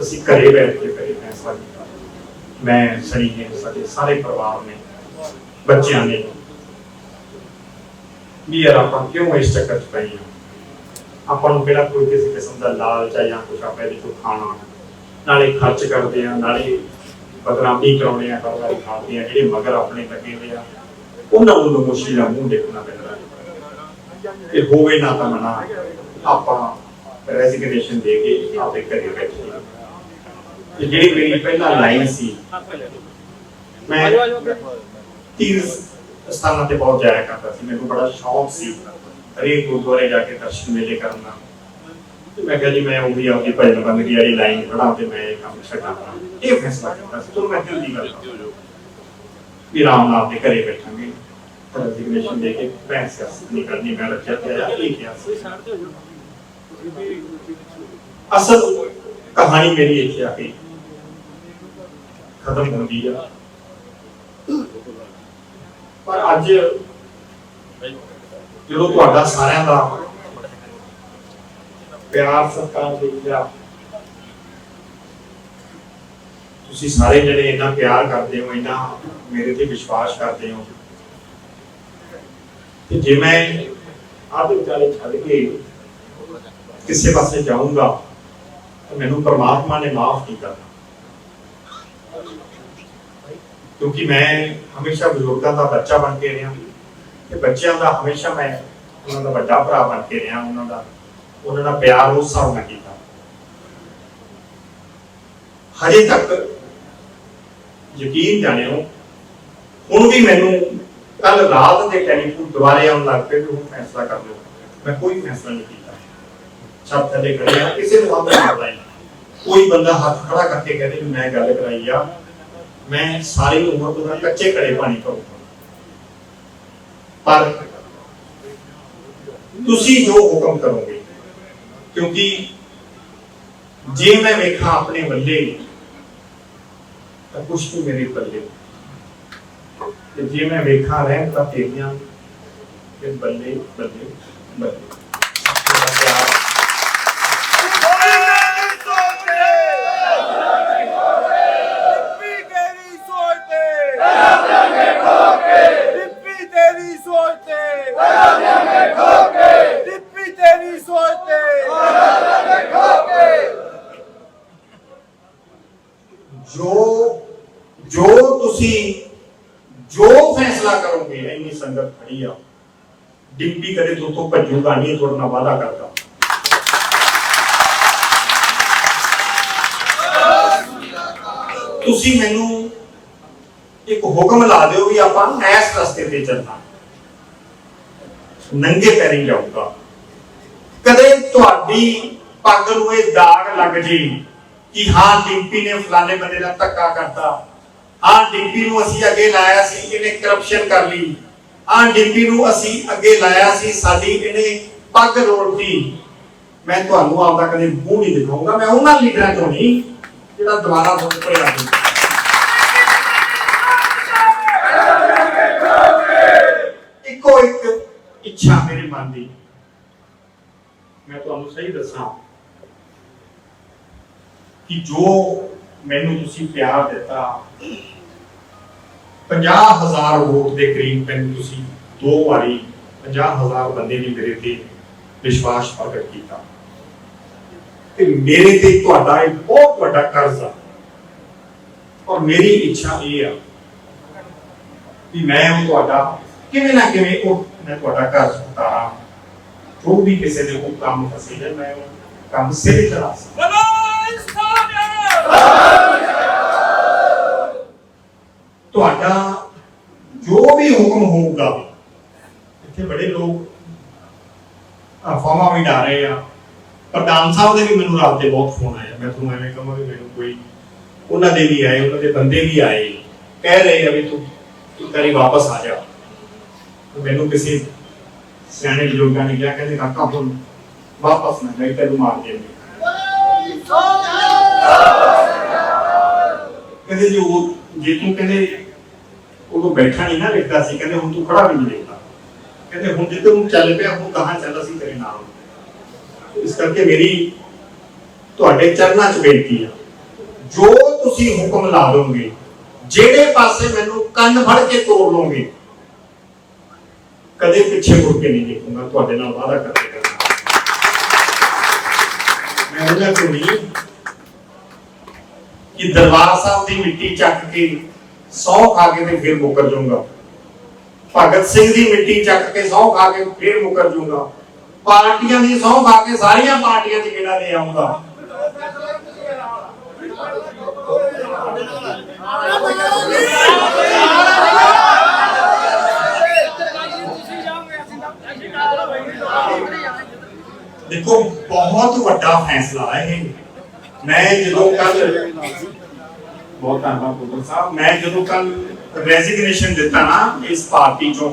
ਅਸੀਂ ਘਰੇ ਬੈਠ ਕੇ ਕਰੇ ਫੈਸਲਾ ਕੀਤਾ ਮੈਂ ਸਣੀ ਨੇ, ਸਾਡੇ ਸਾਰੇ ਪਰਿਵਾਰ ਨੇ, ਬੱਚਿਆਂ ਨੇ। ਵੀ ਯਾਰ ਆਪਾਂ ਕਿਉਂ ਇਸ ਚੱਕਰ ਚ ਪਏ ਹਾਂ? ਆਪਾਂ ਨੂੰ ਕਿਹੜਾ ਕੋਈ ਕਿਸੇ ਕਿਸਮ ਦਾ ਲਾਲਚ ਹੈ ਜਾਂ ਕੁਛ ਆਪਾਂ ਇਹਦੇ ਤੋਂ ਖਾਣਾ ਨਾਲੇ ਖਰਚ ਕਰਦੇ ਆ, ਨਾਲੇ ਬਦਨਾਮੀ ਕਰਾਉਣੇ ਆ, ਹਰ ਖਾਂਦੇ ਆ, ਜਿਹੜੇ ਮਗਰ ਆਪਣੇ ਲੱਗੇ ਹੋਏ ਆ। ਉਹਨਾਂ ਨੂੰ ਨਮੋਸ਼ੀ ਦਾ ਮੂੰਹ ਦੇਖਣਾ ਪੈਂਦਾ ਕਿ ਹੋਵੇ ਨਾ ਤਾਂ ਮਨਾ। ਆਪਾਂ ਰੈਜ਼ਿਗਨੇਸ਼ਨ ਦੇ ਕੇ ਆਪੇ ਘਰੇ ਬੈਠੇ ਤੇ ਜਿਹੜੀ ਮੇਰੀ ਪਹਿਲਾ ਲਾਈਨ ਸੀ, ਮੈਂ ਤੀਰ ਸਥਾਨਾਂ ਤੇ ਬਹੁਤ ਜਾਇਆ ਕਰਦਾ ਸੀ। ਮੈਨੂੰ ਬੜਾ ਸ਼ੌਕ ਸੀ ਹਰੇਕ ਗੁਰਦੁਆਰੇ ਜਾ ਕੇ ਦਰਸ਼ਨ ਮੇਲੇ ਕਰਨਾ ਤੇ ਮੈਂ ਕਿਹਾ ਜੀ, ਮੈਂ ਉਹ ਵੀ ਆਪਦੀ ਭਜਨ ਬੰਦਗੀ ਵਾਲੀ ਲਾਈਨ ਪੜਾਂ ਤੇ ਮੈਂ ਕੰਮ ਛੱਡਾਂਗਾ ਇਹ ਫੈਸਲਾ ਕੀਤਾ ਸੀ। ਤੁਹਾਨੂੰ ਮੈਂ ਦਿਲ ਦੀ ਗੱਲ ਵੀ ਰਾਮ ਨਾਲ ਦੇ ਘਰੇ ਬੈਠਾਂਗੇ। ਰੈਜ਼ਿਗਨੇਸ਼ਨ ਦੇ ਕੇ ਮੈਂ ਸਿਆਸਤ ਨਹੀਂ ਕਰਨੀ ਮੈਂ ਰੱਖਿਆ ਤੇ ਆਇਆ ਅਸਲ ਕਹਾਣੀ ਮੇਰੀ ਇੱਥੇ ਆ ਕੇ ਖਤਮ ਹੁੰਦੀ ਆ। ਪਰ ਅੱਜ ਜਦੋਂ ਤੁਹਾਡਾ ਸਾਰਿਆਂ ਦਾ ਪਿਆਰ ਸਤਿਕਾਰ ਦੇਖਿਆ ਤੁਸੀਂ ਸਾਰੇ ਜਿਹੜੇ ਇੰਨਾ ਪਿਆਰ ਕਰਦੇ ਹੋ, ਇੰਨਾ ਮੇਰੇ ਤੇ ਵਿਸ਼ਵਾਸ ਕਰਦੇ ਹੋ, ਤੇ ਜੇ ਮੈਂ ਆਪ ਵਿਚਾਲੇ ਛੱਡ ਕੇ ਕਿਸੇ ਪਾਸੇ ਜਾਊਂਗਾ, ਤਾਂ ਮੈਨੂੰ ਪਰਮਾਤਮਾ ਨੇ ਮਾਫ ਨਹੀਂ ਕਰਨਾ ਕਿਉਂਕਿ ਮੈਂ ਹਮੇਸ਼ਾ ਬਜ਼ੁਰਗਾਂ ਦਾ ਬੱਚਾ ਬਣ ਕੇ ਰਿਹਾ। ਤੇ ਬੱਚਿਆਂ ਦਾ ਹਮੇਸ਼ਾ ਮੈਂ ਉਹਨਾਂ ਦਾ ਵੱਡਾ ਭਰਾ ਬਣ ਕੇ ਰਿਹਾ, ਉਹਨਾਂ ਦਾ ਉਹਨਾਂ ਦਾ ਪਿਆਰ ਉਸ ਹਿਸਾਬ ਨਾਲ ਕੀਤਾ। ਹਜੇ ਤੱਕ ਯਕੀਨ ਜਾਣਿਓ, ਹੁਣ ਵੀ ਮੈਨੂੰ ਕੱਲ ਰਾਤ ਦੇ ਟੈਲੀਫੋਨ ਦੁਬਾਰੇ ਆਉਣ ਲੱਗ ਪਏ ਕਿ ਹੁਣ ਫੈਸਲਾ ਕਰ ਲਓ। ਮੈਂ ਕੋਈ ਫੈਸਲਾ ਨਹੀਂ ਕੀਤਾ। ਛੱਤ ਥੱਲੇ ਖੜੇ ਕਿਸੇ ਨੂੰ ਹੱਥ ਨਹੀਂ ਲਾਈ। ਕੋਈ ਬੰਦਾ ਹੱਥ ਖੜਾ ਕਰਕੇ ਕਹਿੰਦੇ ਵੀ ਮੈਂ ਗੱਲ ਕਰਾਈ ਆ ਮੈਂ ਸਾਰੀ ਉਮਰ ਤੋਂ ਕੱਚੇ ਘੜੇ ਪਾਣੀ ਪਾਉਂਗਾ ਪਰ ਤੁਸੀਂ ਜੋ ਹੁਕਮ ਕਰੋਗੇ, ਕਿਉਂਕਿ ਜੇ ਮੈਂ ਵੇਖਾਂ ਆਪਣੇ ਬੱਲੇ ਤਾਂ ਕੁਛ ਵੀ ਮੇਰੇ ਬੱਲੇ ਤੇ ਜੇ ਮੈਂ ਵੇਖਾਂ ਰਹਿਣ ਤਾਂ ਤੇਰੀਆਂ ਤੇ ਬੱਲੇ ਬੱਲੇ ਬੱਲੇ ਮੇਰਾ ਪਿਆਰ ਡਿੱਪੀ ਤੇਰੀ ਸੋਚ ਤੇ ਡਿੱਪੀ ਤੇਰੀ ਸੋਚ ਤੇ ਡਿੱਪੀ ਤੇਰੀ ਸੋਚ ਤੇ ਜੋ ਜੋ ਤੁਸੀਂ ਜੋ ਫੈਸਲਾ ਕਰੋਗੇ ਇੰਨੀ ਸੰਗਤ ਖੜੀ ਆ ਡਿੰਪੀ ਕਦੇ ਤੋਂ ਭੱਜੂਗਾ ਨਹੀਂ, ਤੁਹਾਡੇ ਨਾਲ ਵਾਅਦਾ ਕਰਦਾ। ਤੁਸੀਂ ਮੈਨੂੰ ਇੱਕ ਹੁਕਮ ਲਾ ਦਿਓ ਵੀ ਆਪਾਂ ਇਸ ਰਸਤੇ ਤੇ ਚੱਲਣਾ। ਨੰਗੇ ਪੈਰੀ ਜਾਊਗਾ। ਕਦੇ ਤੁਹਾਡੀ ਪੱਗ ਨੂੰ ਇਹ ਦਾਗ ਲੱਗ ਜੇ ਕਿ ਹਾਂ, ਡਿੰਪੀ ਨੇ ਫਲਾਣੇ ਬੰਦੇ ਦਾ ਧੱਕਾ ਕਰਤਾ। ਹਾਂ, ਡਿੰਪੀ ਨੂੰ ਅਸੀਂ ਅੱਗੇ ਲਾਇਆ ਸੀ, ਇਹਨੇ ਕਰਪਸ਼ਨ ਕਰ ਲਈ। ਹਾਂ ਡਿੰਪੀ ਨੂੰ ਅਸੀਂ ਅੱਗੇ ਲਾਇਆ ਸੀ, ਸਾਡੀ ਇਹਨੇ ਪੱਗ ਰੋੜਤੀ ਮੈਂ ਤੁਹਾਨੂੰ ਆਪਦਾ ਕਦੇ ਮੂੰਹ ਨਹੀਂ ਦਿਖਾਊਂਗਾ ਮੈਂ ਉਹਨਾਂ ਲੀਡਰਾਂ ਤੋਂ ਨਹੀਂ, ਜਿਹੜਾ ਦੁਬਾਰਾ ਵੋਟ ਪੜਿਆ ਨਹੀਂ ਇੱਕੋ ਇੱਕ ਇੱਛਾ ਮੇਰੇ ਮਨ ਦੀ। ਮੈਂ ਤੁਹਾਨੂੰ ਸਹੀ ਦੱਸਾਂ ਕਿ ਜੋ ਮੈਨੂੰ ਤੁਸੀਂ ਪਿਆਰ ਦਿੱਤਾ 50000 ਵੋਟ ਦੇ ਕਰੀਬ ਮੈਨੂੰ ਤੁਸੀਂ ਦੋ ਵਾਰੀ 50000 ਬੰਦੇ ਨੇ ਮੇਰੇ ਤੇ ਵਿਸ਼ਵਾਸ ਪ੍ਰਗਟ ਕੀਤਾ। ਤੇ ਮੇਰੇ ਤੇ ਤੁਹਾਡਾ ਇਹ ਬਹੁਤ ਵੱਡਾ ਕਰਜ਼ ਆ। ਔਰ ਮੇਰੀ ਇੱਛਾ ਇਹ ਆ ਵੀ ਮੈਂ ਉਹ ਤੁਹਾਡਾ ਕਿਵੇਂ ਨਾ ਕਿਵੇਂ ਉਹ ਮੈਂ ਤੁਹਾਡਾ ਕਰਜ਼ ਉਤਾਰਾਂ। ਜੋ ਵੀ ਕਿਸੇ ਦੇ ਉਹ ਕੰਮ ਫਸੇ ਨੇ ਮੈਂ ਉਹ ਕੰਮ ਸਿਰੇ ਚੜਾ ਸਕਾਂ। ਬਲਾਈ ਸੋਨਿਆ ਤੁਹਾਡਾ ਜੋ ਵੀ ਹੁਕਮ ਹੋਊਗਾ, ਇੱਥੇ ਬੜੇ ਲੋਕ ਅਫਵਾਹਾਂ ਵੀ ਡਾ ਰਹੇ ਆ। ਪ੍ਰਧਾਨ ਸਾਹਿਬ ਦੇ ਵੀ ਮੈਨੂੰ ਰਾਤ ਦੇ ਬਹੁਤ ਫੋਨ ਆਇਆ ਮੈਂ ਤੁਹਾਨੂੰ ਐਵੇਂ ਕਹਾਂ ਵੀ ਮੈਨੂੰ ਕੋਈ ਉਹਨਾਂ ਦੇ ਵੀ ਆਏ, ਉਹਨਾਂ ਦੇ ਬੰਦੇ ਵੀ ਆਏ। ਕਹਿ ਰਹੇ ਆ ਵੀ ਤੂੰ ਤੂੰ ਕਰੀ ਵਾਪਸ ਆ ਜਾ। ਮੈਨੂੰ ਕਿਸੇ ਸਿਆਣੇ ਬਜ਼ੁਰਗਾਂ ਨੇ ਕਿਹਾ, ਕਹਿੰਦੇ ਕਾਕਾ ਹੁਣ ਵਾਪਸ ਨਾ ਜਾਈ, ਤੈਨੂੰ ਮਾਰ ਦੇਣਗੇ। ਕਹਿੰਦੇ ਜੀ, ਉਹ ਜੇ ਤੂੰ ਕਹਿੰਦੇ ਉਦੋਂ ਬੈਠਾ ਨਹੀਂ ਨਾ ਲਿਖਦਾ ਸੀ, ਕਹਿੰਦੇ ਹੁਣ ਤੂੰ ਖੜਾ ਵੀ ਨਹੀਂ ਲਿਖਦਾ। ਕਹਿੰਦੇ ਹੁਣ ਜੇ ਤੂੰ ਚੱਲ ਪਿਆ, ਹੁਣ ਕਹਾਂ ਚੱਲ ਅਸੀਂ ਤੇਰੇ ਨਾਲ ਇਸ ਕਰਕੇ ਮੇਰੀ ਤੁਹਾਡੇ ਚਰਨਾਂ 'ਚ ਬੇਨਤੀ ਆ। ਜੋ ਤੁਸੀਂ ਹੁਕਮ ਲਾ ਦੋਗੇ, ਜਿਹੜੇ ਪਾਸੇ ਮੈਨੂੰ ਕੰਨ ਫੜ ਕੇ ਤੋੜ ਲੋਗੇ ਕਦੇ ਪਿੱਛੇ ਮੁੜ ਕੇ ਨਹੀਂ ਦੇਖੂੰਗਾ, ਤੁਹਾਡੇ ਨਾਲ ਵਾਅਦਾ ਕਰਕੇ ਕਰਨਾ। ਮੈਂ ਉਹਨਾਂ ਤੋਂ ਨਹੀਂ ਕਿ ਦਰਬਾਰ ਸਾਹਿਬ ਦੀ ਮਿੱਟੀ ਚੱਕ ਕੇ ਸੌ ਖਾ ਕੇ ਤੇ ਫਿਰ ਮੁਕਰ ਜਾਊਂਗਾ। ਭਗਤ ਸਿੰਘ ਦੀ ਮਿੱਟੀ ਚੱਕ ਕੇ ਸੌ ਖਾ ਕੇ ਫਿਰ ਮੁਕਰ ਜਾਊਂਗਾ। ਪਾਰਟੀਆਂ ਦੀ ਸੌ ਖਾ ਕੇ ਸਾਰੀਆਂ ਪਾਰਟੀਆਂ 'ਚ ਕਿਹੜਾ ਦੇ ਆਉਂਗਾ ਦੇਖੋ, ਬਹੁਤ ਵੱਡਾ ਫੈਸਲਾ ਹੈ ਇਹ। ਮੈਂ ਜਦੋਂ ਕੱਲ ਬਹੁਤ ਧੰਨਵਾਦ ਪੁੱਤਰ ਸਾਹਿਬ। ਮੈਂ ਜਦੋਂ ਕੱਲ ਰੈਜ਼ਿਗਨੇਸ਼ਨ ਦਿੱਤਾ ਨਾ ਇਸ ਪਾਰਟੀ ਚੋਂ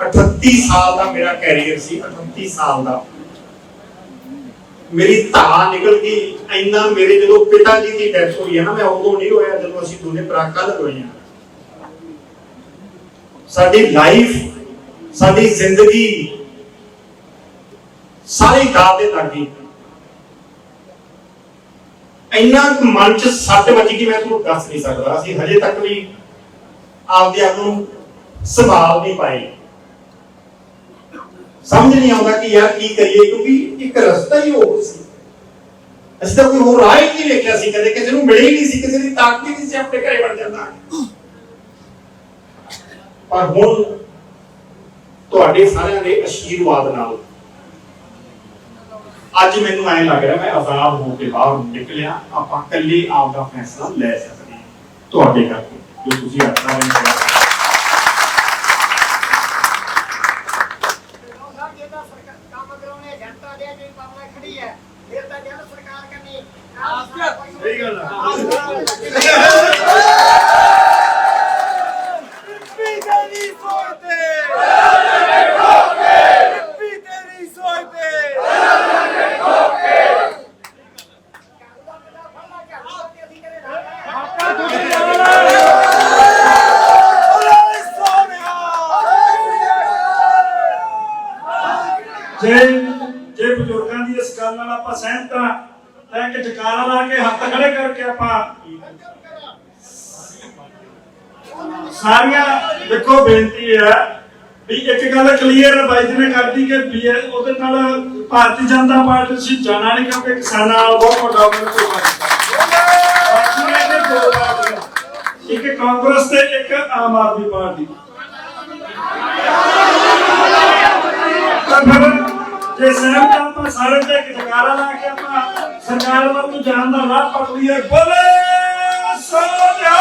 38 ਸਾਲ ਦਾ ਮੇਰਾ ਕੈਰੀਅਰ ਸੀ 38 ਸਾਲ ਦਾ। ਮੇਰੀ ਧਾ ਨਿਕਲ ਗਈ, ਇੰਨਾ ਮੇਰੇ ਜਦੋਂ ਪਿਤਾ ਜੀ ਦੀ ਡੈਥ ਹੋਈ ਹੈ ਨਾ, ਮੈਂ ਉਦੋਂ ਨਹੀਂ ਹੋਇਆ ਜਦੋਂ ਅਸੀਂ ਦੋਨੇ ਭਰਾ ਕੱਲ ਹੋਏ ਹਾਂ। ਸਾਡੀ ਲਾਈਫ ਸਾਡੀ ਜ਼ਿੰਦਗੀ ਸਾਰੀ ਦਾਅ ਤੇ ਲੱਗ ਇੰਨਾ ਮਨ ਚ ਸੱਟ ਵੱਜ ਗਈ ਮੈਂ ਤੁਹਾਨੂੰ ਦੱਸ ਨਹੀਂ ਸਕਦਾ। ਅਸੀਂ ਹਜੇ ਤੱਕ ਵੀ ਆਪਦੇ ਆਪ ਨੂੰ ਸੰਭਾਲ ਨਹੀਂ ਪਾਏ। ਸਮਝ ਨਹੀਂ ਆਉਂਦਾ ਕਿ ਯਾਰ ਕੀ ਕਰੀਏ, ਕਿਉਂਕਿ ਇੱਕ ਰਸਤਾ ਹੀ ਹੋਰ ਸੀ। ਅਸੀਂ ਤਾਂ ਕੋਈ ਹੋਰ ਰਾਹ ਹੀ ਨਹੀਂ ਵੇਖਿਆ ਸੀ, ਕਦੇ ਕਿਸੇ ਨੂੰ ਮਿਲੀ ਨਹੀਂ ਸੀ, ਕਿਸੇ ਦੀ ਤਾਕਤ ਨਹੀਂ ਸੀ, ਆਪਣੇ ਘਰੇ ਵੜ ਜਾਂਦਾ ਪਰ ਹੁਣ ਤੁਹਾਡੇ ਸਾਰਿਆਂ ਦੇ ਅਸ਼ੀਰਵਾਦ ਨਾਲ ਅੱਜ ਮੈਨੂੰ ਐਂ ਲੱਗ ਰਿਹਾ ਮੈਂ ਆਜ਼ਾਦ ਹੋ ਕੇ ਬਾਹਰ ਨਿਕਲਿਆ ਆਪਾਂ ਇਕੱਲੇ ਆਪ ਦਾ ਫੈਸਲਾ ਲੈ ਸਕਦੇ ਹਾਂ। ਤੁਹਾਡੇ ਕਰਕੇ ਜੋ ਤੁਸੀਂ ਆਪਣਾ ਨਹੀਂ ਕਿਹਾ ਸਾਹਿਬ ਜੇ ਤਾਂ ਸਰਕਾਰ ਕੰਮ ਕਰਾਉਣੇ ਜਨਤਾ ਦੇ ਜਿਹੜੀ ਪਬਲਿਕ ਖੜੀ ਹੈ ਫਿਰ ਤਾਂ ਜਨ ਸਰਕਾਰ ਕਰਨੀ ਸਹੀ ਗੱਲ ਬੀਬੀ ਤੇਰੀ ਸੋਚ ਤੇ ਬੀਬੀ ਤੇਰੀ ਸੋਚ ਤੇ ਓਏ ਸੋਨਿਆ ਜੇ ਜੇ ਬਜ਼ੁਰਗਾਂ ਦੀ ਇਸ ਗੱਲ ਨਾਲ ਆਪਾਂ ਸਹਿਮਤ ਹਾਂ ਤਾਂ ਇੱਕ ਜਕਾਰਾ ਲਾ ਕੇ ਹੱਥ ਖੜੇ ਕਰਕੇ ਆਪਾਂ ਸਾਰੀਆਂ ਦੇਖੋ ਬੇਨਤੀ ਹੈ ਵੀ ਇੱਕ ਗੱਲ ਕਲੀਅਰ ਬਾਈ ਜੀ ਨੇ ਕਰਦੀ ਕਿ ਵੀ ਉਹਦੇ ਨਾਲ ਭਾਰਤੀ ਜਨਤਾ ਪਾਰਟੀ ਸੀ ਜਾਣਾ ਨਹੀਂ ਕਿਉਂਕਿ ਕਿਸਾਨਾਂ ਨਾਲ ਬਹੁਤ ਵੱਡਾ ਉਹਨਾਂ ਕੋਈ ਬਾਕੀ ਇੱਕ ਕਾਂਗਰਸ ਤੇ ਇੱਕ ਆਮ ਆਦਮੀ ਪਾਰਟੀ। ਜੇ ਸਹਿਮਤ ਆਪਾਂ ਸਾਰੇ ਤੇ ਇੱਕ ਜਕਾਰਾ ਲਾ ਕੇ ਆਪਾਂ ਸਰਕਾਰ ਵੱਲ ਨੂੰ ਜਾਣ ਦਾ ਰਾਹ ਪੜ ਬੋਲੇ ਸੋਨਿਆ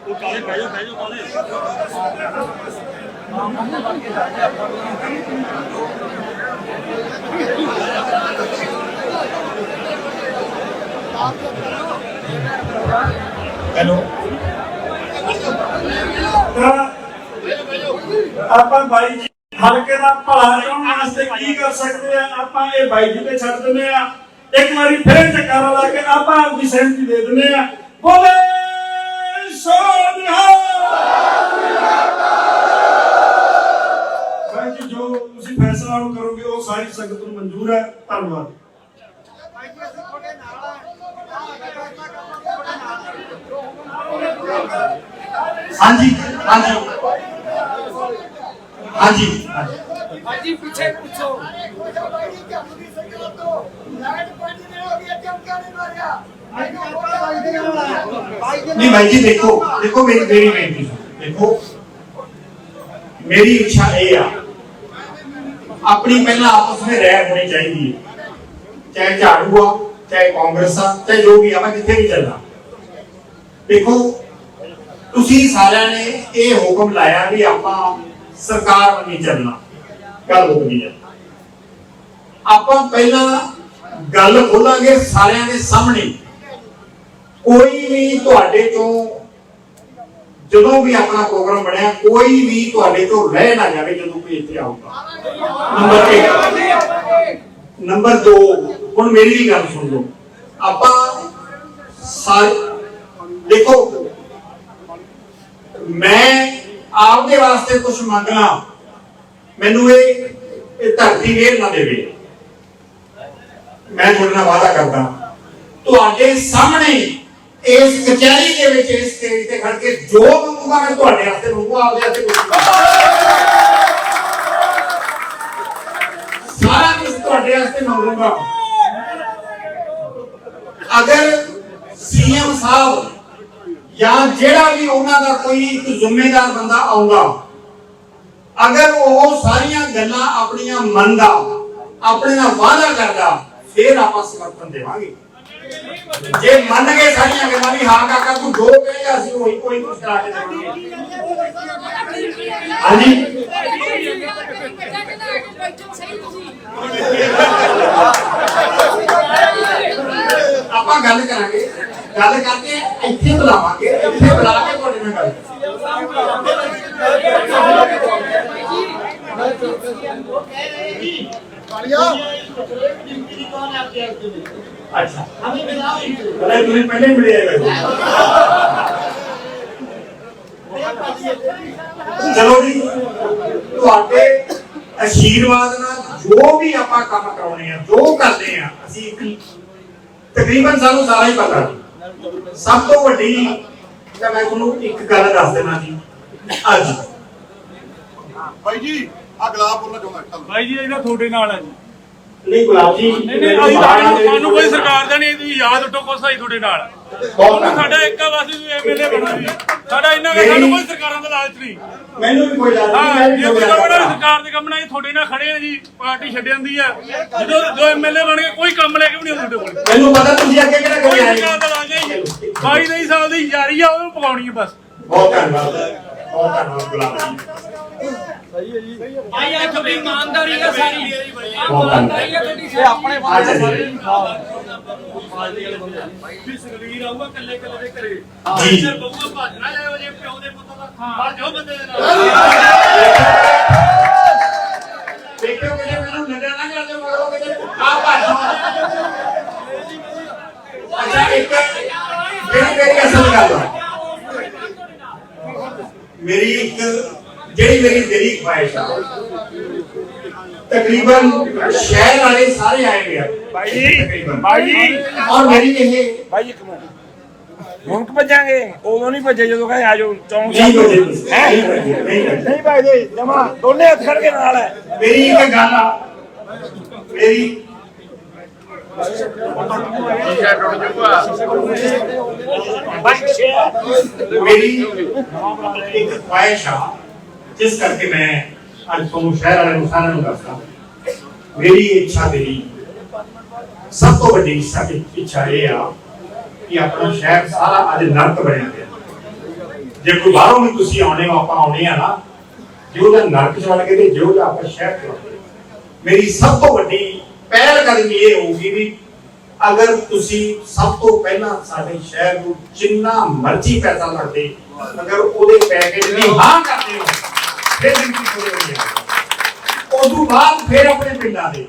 ਉਹ ਕਾਲੇ ਬਹਿ ਜਾਓ ਬਹਿ ਜਾਓ ਕਾਲੇ ਹੈਲੋ ਆਪਾਂ ਬਾਈ ਜੀ ਹਲਕੇ ਦਾ ਭਲਾ ਚਾਹਣ ਵਾਸਤੇ ਕੀ ਕਰ ਸਕਦੇ ਆ? ਆਪਾਂ ਇਹ ਬਾਈ ਜੀ ਤੇ ਛੱਡ ਦਿੰਦੇ ਆ। ਇੱਕ ਵਾਰੀ ਫਿਰ ਜਕਾਰਾ ਲਾ ਕੇ ਆਪਾਂ ਆਪਣੀ ਸਹਿਮਤੀ ਦੇ ਦਿੰਦੇ ਆ। ਬੋਲੇ ਸੋਨਿਹਾ ਬਾਈ ਤੁਸੀਂ ਫੈਸਲਾ ਹੁਣ ਕਰੋਗੇ ਉਹ ਸਾਰੀ ਸੰਗਤ ਨੂੰ ਮਨਜ਼ੂਰ ਹੈ। ਧੰਨਵਾਦ। ਭਾਈ ਜੀ ਅਸੀਂ ਤੁਹਾਡੇ ਨਾਲ ਆ ਆਹ ਫੈਸਲਾ ਕਰਨਾ ਤੁਹਾਡੇ ਨਾਲ ਆ। ਹਾਂਜੀ ਹਾਂਜੀ। ਹਾਂਜੀ। ਹਾਂਜੀ ਹਾਂਜੀ ਪਿੱਛੇ ਪੁੱਛੋ। ਅਰੇ ਕੋਈ ਤਾਂ ਭਾਈ ਜੀ ਝੱਟ ਦੀ ਸਰਕਾਰ ਤੋਂ ਲਾਈਟ ਪੰਜ ਦਿਨ ਹੋ ਗਏ ਚਮਕਾ ਨਹੀਂ ਮਾਰਿਆ ਭਾਈ ਜੀ ਭਾਈ ਜੀ ਨਹੀਂ ਭਾਈ ਜੀ ਦੇਖੋ ਦੇਖੋ ਮੇਰੀ ਮੇਰੀ ਬੇਨਤੀ ਸੁਣੋ ਦੇਖੋ ਮੇਰੀ ਇੱਛਾ ਇਹ ਆ ਆਪਣੀ ਪਹਿਲਾਂ ਆਪਸ ਵਿੱਚ ਰਹਿ ਹੋਣੀ ਚਾਹੀਦੀ ਹੈ। ਚਾਹੇ ਝਾੜੂ ਆ, ਚਾਹੇ ਕਾਂਗਰਸ ਆ, ਚਾਹੇ ਜੋ ਵੀ ਆ ਮੈਂ ਕਿੱਥੇ ਵੀ ਚੱਲਣਾ। ਦੇਖੋ, ਤੁਸੀਂ ਸਾਰਿਆਂ ਨੇ ਇਹ ਹੁਕਮ ਲਾਇਆ ਵੀ ਆਪਾਂ ਸਰਕਾਰ ਵੱਲ ਚੱਲਣਾ। ਗੱਲ ਹੋ ਗਈ ਹੈ। ਆਪਾਂ ਪਹਿਲਾਂ ਗੱਲ ਖੋਲਾਂਗੇ ਸਾਰਿਆਂ ਦੇ ਸਾਹਮਣੇ। ਕੋਈ ਵੀ ਤੁਹਾਡੇ ਤੋਂ ਜਦੋਂ ਵੀ ਆਪਣਾ ਪ੍ਰੋਗਰਾਮ ਬਣਿਆ, ਕੋਈ ਵੀ ਤੁਹਾਡੇ ਤੋਂ ਰਹਿ ਨਾ ਜਾਵੇ ਜਦੋਂ ਕੋਈ ਇੱਥੇ ਆਊਗਾ। ਨੰਬਰ 1 ਨੰਬਰ 2 ਹੁਣ ਮੇਰੀ ਵੀ ਗੱਲ ਸੁਣ ਲਓ। ਆਪਾਂ ਸਾਰੇ ਦੇਖੋ, ਮੈਂ ਆਪਦੇ ਵਾਸਤੇ ਕੁਝ ਮੰਗਣਾ ਮੈਨੂੰ ਇਹ ਇਹ ਧਰਤੀ ਵੇਰ ਨਾ ਦੇਵੇ। ਮੈਂ ਤੁਹਾਡੇ ਨਾਲ ਵਾਅਦਾ ਕਰਦਾ। ਤੁਹਾਡੇ ਸਾਹਮਣੇ ਇਸ ਕਚਹਿਰੀ ਦੇ ਵਿੱਚ ਇਸ ਸਟੇਜ ਤੇ ਖੜ ਕੇ ਜੋ ਮੰਗੂਗਾ ਮੈਂ ਤੁਹਾਡੇ ਵਾਸਤੇ ਮੰਗੂਗਾ ਆਪਦੇ ਵਾਸਤੇ ਕੁਝ ਸਾਰਾ ਕੁਝ ਤੁਹਾਡੇ ਵਾਸਤੇ ਮੰਗੂਗਾ। ਅਗਰ ਸੀਐਮ ਸਾਹਿਬ ਜਾਂ ਜਿਹੜਾ ਵੀ ਉਹਨਾਂ ਦਾ ਕੋਈ ਇੱਕ ਜ਼ਿੰਮੇਦਾਰ ਬੰਦਾ ਆਉਂਦਾ, ਅਗਰ ਉਹ ਸਾਰੀਆਂ ਗੱਲਾਂ ਆਪਣੀਆਂ ਮੰਨਦਾ, ਆਪਣੇ ਨਾਲ ਵਾਅਦਾ ਕਰਦਾ, ਫਿਰ ਆਪਾਂ ਸਮਰਥਨ ਦੇਵਾਂਗੇ। ਜੇ ਮੰਨ ਗਏ ਸਾਰੀਆਂ ਗੱਲਾਂ ਵੀ ਹਾਂ ਕਾਕਾ ਤੂੰ ਜੋ ਕਹੇਗਾ ਅਸੀਂ ਉਹੀ ਕੋਈ ਕੁਝ ਕਰਾ ਕੇ ਦੇਵਾਂਗੇ। ਹਾਂਜੀ? ਆਪਾਂ ਗੱਲ ਕਰਾਂਗੇ। ਗੱਲ ਕਰਕੇ ਇੱਥੇ ਬੁਲਾਵਾਂਗੇ। ਇੱਥੇ ਬੁਲਾ ਕੇ ਤੁਹਾਡੇ ਨਾਲ ਗੱਲ ਕਰਾਂਗੇ। अच्छा अरे तुम्हें पहले ही मिलेगा ਚਲੋ ਜੀ ਤੁਹਾਡੇ ਆਸ਼ੀਰਵਾਦ ਨਾਲ ਜੋ ਵੀ ਆਪਾਂ ਕੰਮ ਕਰਾਉਣੇ ਆ ਜੋ ਕਰਦੇ ਆ ਅਸੀਂ ਇੱਕ ਤਕਰੀਬਨ ਸਾਨੂੰ ਸਾਰਾ ਹੀ ਪਤਾ ਜੀ। ਸਭ ਤੋਂ ਵੱਡੀ ਤਾਂ ਮੈਂ ਤੁਹਾਨੂੰ ਇੱਕ ਗੱਲ ਦੱਸ ਦੇਣਾ ਜੀ ਅੱਜ ਭਾਈ ਜੀ ਆ ਗਲਾਬ ਬੋਲਣਾ ਚਾਹੁੰਦਾ ਚੱਲ ਭਾਈ ਜੀ ਇਹਦਾ ਤੁਹਾਡੇ ਨਾਲ ਹੈ ਜੀ ਨਹੀਂ ਗੁਲਾਬ ਜੀ ਨਹੀਂ ਨਹੀਂ ਅਸੀਂ ਤਾਂ ਸਾਨੂੰ ਕੋਈ ਸਰਕਾਰ ਦਾ ਨਹੀਂ ਤੁਸੀਂ ਯਾਦ ਉੱਠੋ ਕੁਛ ਅਸੀਂ ਤੁਹਾਡੇ ਨਾਲ। ਧੰਨਵਾਦ। ਸਾਡਾ ਇੱਕ ਵਾਸੀ ਤੁਸੀਂ ਐਮਐਲਏ ਬਣੋ ਜੀ। ਸਾਡਾ ਇੰਨਾ ਕੁ ਸਾਨੂੰ ਕੋਈ ਸਰਕਾਰਾਂ ਦਾ ਲਾਲਚ ਨਹੀਂ। ਮੈਨੂੰ ਵੀ ਕੋਈ ਲਾਲਚ ਨਹੀਂ ਹਾਂ ਮੈਂ ਵੀ ਜੇ ਕੋਈ ਕਰਦਾ। ਸਰਕਾਰ ਦੇ ਕੰਮ ਨਾਲ ਅਸੀਂ ਤੁਹਾਡੇ ਨਾਲ ਖੜੇ ਆ ਜੀ ਪਾਰਟੀ ਛੱਡ ਜਾਂਦੀ ਆ। ਜਦੋਂ ਜੋ ਐਮਐਲਏ ਬਣ ਗਏ ਕੋਈ ਕੰਮ ਲੈ ਕੇ ਵੀ ਨਹੀਂ ਆਉਂਦੇ ਤੁਹਾਡੇ ਕੋਲ। ਮੈਨੂੰ ਪਤਾ ਤੁਸੀਂ ਅੱਗੇ ਕਿਹੜਾ ਕੋਈ ਸਰਕਾਰ ਦਾ ਲਾਲਚ ਨਹੀਂ 22 23 ਸਾਲ ਦੀ ਯਾਰੀ ਆ ਉਹਨੂੰ ਪਕਾਉਣੀ ਹੈ ਬਸ। ਬਹੁਤ ਧੰਨਵਾਦ। ਬਹੁਤ ਧੰਨਵਾਦ ਗੁਲਾਬ ਜੀ। ਭਾਈ ਇਹ ਤੁਹਾਡੀ ਇਮਾਨਦਾਰੀ ਹੈ ਸਾਰੀ। ਬਹੁਤ ਧੰਨਵਾਦ ਇਹ ਆਪਣੇ ਅੱਛਾ ਜੀ ਵੀ ਸੁਖਵੀਰ ਆਊਗਾ ਕੱਲੇ ਕੱਲੇ ਦੇ ਘਰੇ ਜੀ। ਸਿਰ ਬਹੂਗਾ ਭੱਜ ਨਾ ਜਾਇਓ ਜੇ ਪਿਓ ਦੇ ਪੁੱਤ ਦਾ ਮਰ ਜਾਓ ਬੰਦੇ ਦੇ ਨਾਲ ਦੇਖਿਓ ਕਿ ਮੈਨੂੰ ਨਜ਼ਰ ਨਾ ਕਰਦੇ ਮਗਰੋਂ ਕਿ ਆ ਭਾਸ਼ਾ ਅੱਛਾ ਇੱਕ ਜਿਹੜੀ ਮੇਰੀ ਅਸਲ ਗੱਲ ਆ ਮੇਰੀ ਇੱਕ ਜਿਹੜੀ ਮੇਰੀ ਦਿਲੀ ਖੁਆਇਸ਼ ਆ ਤਕਰੀਬਨ ਸ਼ਹਿਰ ਵਾਲੇ ਸਾਰੇ ਆਏ ਹੋਏ ਆ ਭਾਈ ਜੀ ਭਾਈ ਜੀ ਔਰ ਮੇਰੀ ਇਹ ਭਾਈ ਇੱਕ ਮਿੰਟ ਹੁਣ ਕਿ ਭੱਜਾਂਗੇ ਉਦੋਂ ਨਹੀਂ ਭੱਜੇ ਜਦੋਂ ਕਹੇ ਆਜੋ ਚੌਂਕ ਨਹੀਂ ਬਜੇ ਹੈਂ? ਨਹੀਂ ਬਜੇ ਨਹੀਂ ਬਜੇ ਨਹੀਂ ਭਾਈ ਜੀ ਜਮਾ ਦੋਨੇ ਹੱਥ ਖੜ ਕੇ ਨਾਲ ਹੈ ਮੇਰੀ ਇੱਕ ਗੱਲ ਆ ਮੇਰੀ ਮੇਰੀ ਇੱਕ ਖੁਆਇਸ਼ ਆ ਜਿਸ ਕਰਕੇ ਮੈਂ ਅੱਜ ਤੁਹਾਨੂੰ ਸ਼ਹਿਰ ਵਾਲੇ ਨੂੰ ਸਾਰਿਆਂ ਨੂੰ ਦੱਸਦਾ ਮੇਰੀ ਇੱਛਾ ਮੇਰੀ ਸਭ ਤੋਂ ਵੱਡੀ ਸਾਡੀ ਇੱਛਾ ਇਹ ਆ ਕਿ ਆਪਣਾ ਸ਼ਹਿਰ ਸਾਰਾ ਅੱਜ ਨਰਕ ਬਣਿਆ ਪਿਆ ਜੇ ਕੋਈ ਬਾਹਰੋਂ ਵੀ ਤੁਸੀਂ ਆਉਣੇ ਹੋ, ਆਪਾਂ ਆਉਣੇ ਆ ਨਾ ਜਿਹੋ ਜਿਹਾ ਨਰਕ ਚ ਵੜ ਕੇ ਤੇ ਜਿਹੋ ਜਿਹਾ ਆਪਾਂ ਸ਼ਹਿਰ ਚ ਵੜ ਗਏ। ਮੇਰੀ ਸਭ ਤੋਂ ਵੱਡੀ ਪਹਿਲ ਕਦਮੀ ਇਹ ਹੋਊਗੀ ਵੀ ਅਗਰ ਤੁਸੀਂ ਸਭ ਤੋਂ ਪਹਿਲਾਂ ਸਾਡੇ ਸ਼ਹਿਰ ਨੂੰ ਜਿੰਨਾ ਮਰਜ਼ੀ ਪੈਸਾ ਲੱਗਦੇ ਅਗਰ ਉਹਦੇ ਪੈਕੇਜ ਦੀ ਹਾਂ ਕਰਦੇ ਹੋ ਇਹ ਬੇਨਤੀ ਕਰੋ ਜੀ? ਉਸ ਤੋਂ ਬਾਅਦ ਫਿਰ ਆਪਣੇ ਪਿੰਡਾਂ ਦੇ।